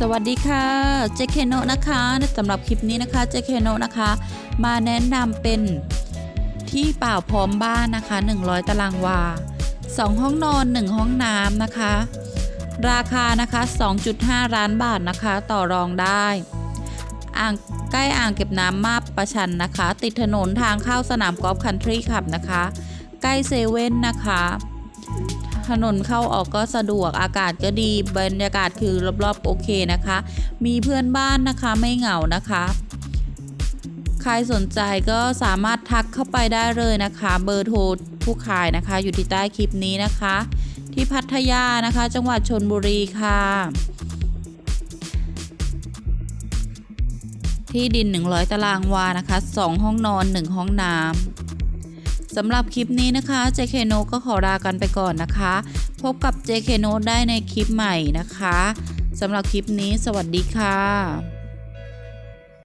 สวัสดีค่ะเจคเคโนนะคะสำหรับคลิปนี้นะคะเจคเคโนนะคะ มาแนะนำเป็นที่เปล่าพร้อมบ้านนะคะ 100 ตารางวา 2 ห้องนอน 1 ห้องน้ำนะคะ ราคานะคะ 2.5 ล้านบาทนะคะ ต่อรองได้ อ่างใกล้อ่างเก็บน้ำมาบประชันนะคะ ติดถนนทางเข้าสนามกอล์ฟคันทรีคลับนะคะ ใกล้เซเว่นนะคะ ถนนเข้าออกก็สะดวกอากาศก็ดีบรรยากาศคือรอบๆโอเคนะคะ มีเพื่อนบ้านนะคะไม่เหงานะคะใครสนใจก็สามารถทักเข้าไปได้เลยนะคะ เบอร์โทรผู้ขายนะคะ อยู่ที่ใต้คลิปนี้นะคะ ที่พัทยานะคะ จังหวัดชนบุรีค่ะ ที่ดิน 100 ตารางวานะคะ 2 ห้องนอน 1 ห้องน้ำ สำหรับคลิปนี้นะคะ JK n o ก็ขอลากันไปก่อนนะคะ พบกับ JK n o ได้ในคลิปใหม่นะคะสำหรับคลิปนี้สวัสดีค่ะ